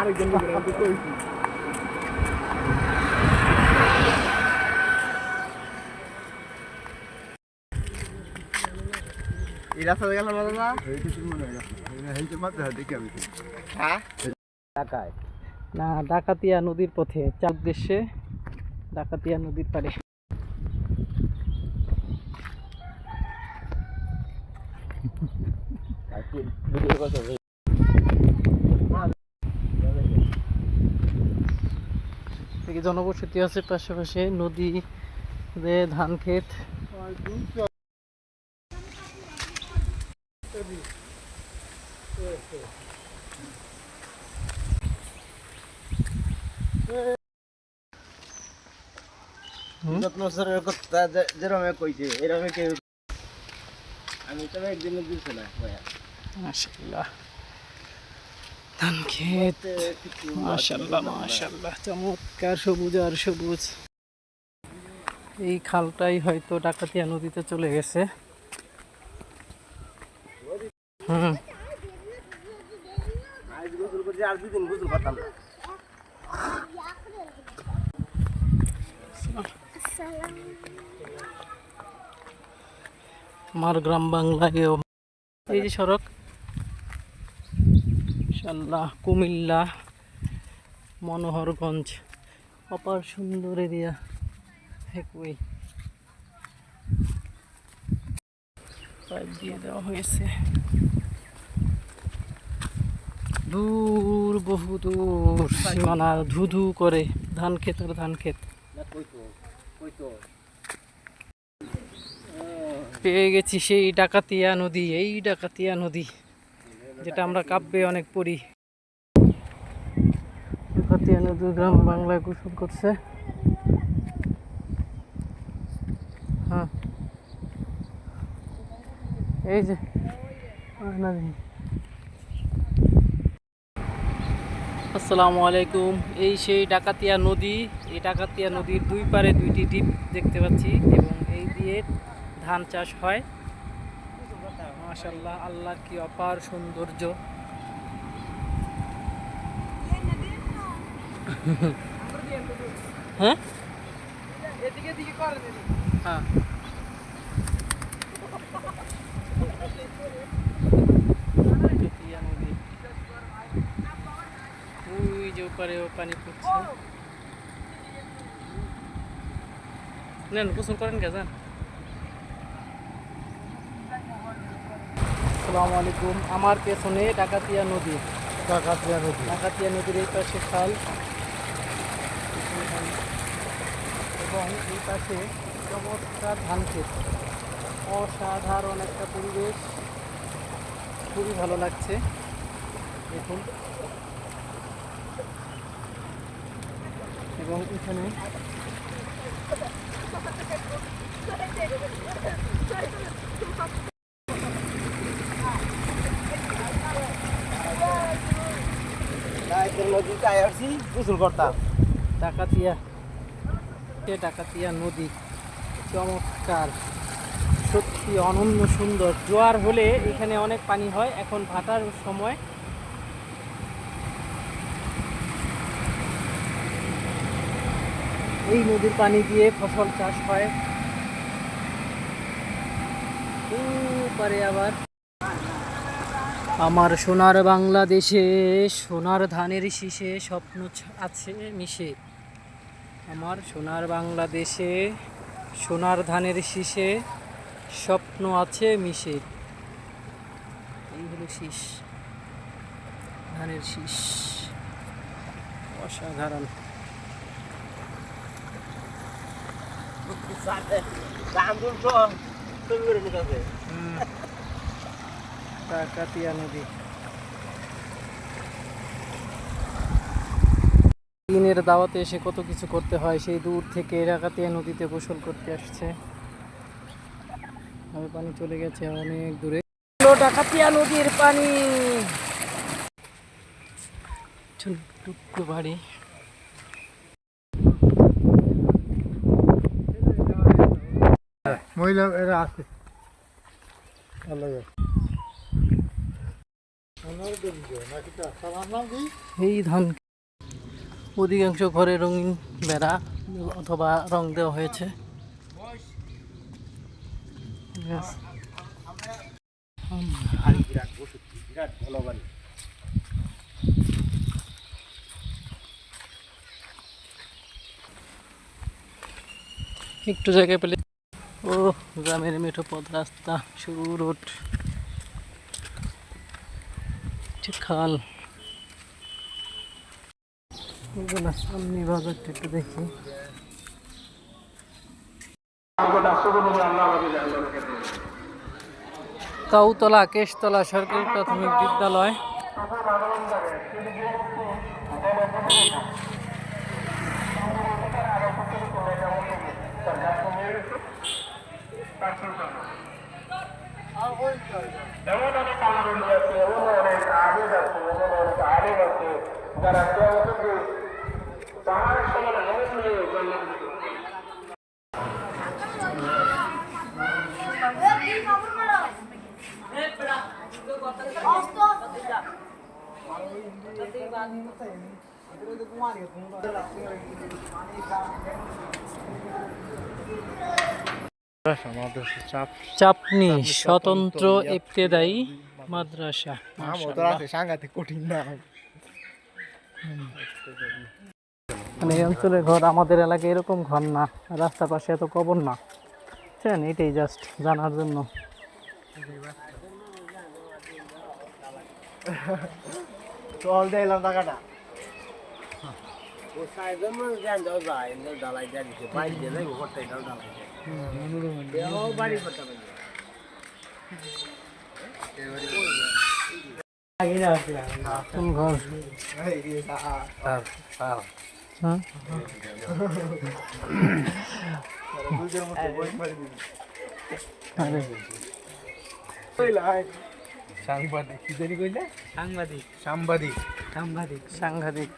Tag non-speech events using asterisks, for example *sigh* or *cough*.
ആരോഗ്യം ¿Y la de la verdad? Ahí te tengo una. Ahí te mata, te quedas. ¿Ah? ঢাকায়। না ডাকাতিয়া নদীর পথে। চার উদ্দেশ্যে ডাকাতিয়া নদীর পাড়ে থেকে জনবসতি আছে পাশাপাশি নদী ধান ক্ষেত। যত্ন সরের কথা যে- কইছে এরকম কেউ আমি তো একদিন দিছি না ভাইয়া। মাশাল্লাহ ধান ক্ষেত চমৎকার সবুজ আর সবুজ। এই খালটাই হয়তো ডাকাতিয়া নদীতে চলে গেছে হুম আজ গোসল করছি আর দুদিন গোসল করতাম না আমার গ্রাম বাংলায়ও। এই যে সড়ক। ইনশাল্লাহ কুমিল্লা, মনোহরগঞ্জ, অপার সুন্দর এরিয়া একই পাইপ দিয়ে দেওয়া হয়েছে। দূর বহু দূর সীমানা ধু ধু করে ধান ক্ষেত ধান কইতো পেয়ে গেছি সেই ডাকাতিয়া নদী, এই ডাকাতিয়া নদী, যেটা আমরা কাব্যে অনেক পড়ি। ডাকাতিয়া নদী গ্রাম বাংলায় গোসল করছে। হ্যাঁ। এই যে নদী। আসসালামু আলাইকুম। এই সেই ডাকাতিয়া নদী এই ডাকাতিয়া নদীর দুই পারে দুইটি ডিপ দেখতে পাচ্ছি এবং এই দিয়ে ধান চাষ হয়। মাশাল্লাহ আল্লাহর কি অপার সৌন্দর্য। *laughs* হ্যাঁ? হ্যাঁ *laughs* ডাকাতিয়া নদী। ওই যে ওপারেও পানি পড়ছে। নেন গোসল করেন কে যান। আসসালামু আলাইকুম। আমার পেছনে ডাকাতিয়া নদী। কাকাতিয়া নদী। ডাকাতিয়া নদীর এই পাশে খাল। এবং এই পাশে চমৎকার ধান ক্ষেত। অসাধারণ একটা পরিবেশ। খুবই ভালো লাগছে। দেখুন। এবং এখানে নায়কের নদীতে আয় গোসল করতাম। ডাকাতিয়া ডাকাতিয়া নদী চমৎকার সত্যি অনন্য সুন্দর। জোয়ার হলে এখানে অনেক পানি হয় এখন ভাটার সময় এই নদীর পানি দিয়ে ফসল চাষ হয়। পারে আবার আমার সোনার বাংলাদেশে, সোনার ধানের শীষে স্বপ্ন আছে মিশে। আমার সোনার বাংলাদেশে, সোনার ধানের শীষে স্বপ্ন আছে মিশে। এই হলো শীষ, ধানের শীষ। অসাধারণ। কাকাতিয়া নদী দিনের দাওয়াতে এসে কত কিছু করতে হয় সেই দূর থেকে কাকাতিয়া নদীতে গোসল করতে আসছে। আমি পানি চলে গেছে অনেক দূরে। ডাকাতিয়া নদীর পানি। বাড়ি। মহিলা এরা আছে। এই ধান অধিকাংশ ঘরে রঙিন বেড়া অথবা রং দেওয়া হয়েছে। একটু জায়গায় পেলে গ্রামের মেঠো পথ রাস্তা, সরু রোড খাল। সামনে বাজারটা একটু দেখি। কাউতলা, কেশতলা সরকারি প্রাথমিক বিদ্যালয়। उन्होंने कानून जैसे उन्होंने आगे जैसे उन्होंने आगे जैसे जरा क्या होता है पहाड़ समझ नहीं मिले कुमारी চাপনি স্বতন্ত্র ইবতেদায়ী মাদ্রাসা কঠিন মানে এই অঞ্চলের ঘর আমাদের এলাকায় এরকম ঘর না রাস্তার পাশে এত কবর না। বুঝছেন এটাই জাস্ট জানার জন্য। চল দিলাম টাকাটা। ও সাইডের মধ্যে যান যাও যায় এনে ডালাই দিয়ে দিছে বাইরে দিয়ে যাই ঘরটাই ডাল ডালাই দেও বাড়ি করতে পারি কোন ঘর হ্যাঁ আরে সাংবাদিক কি জানি কইলে সাংবাদিক সাংবাদিক সাংবাদিক সাংঘাতিক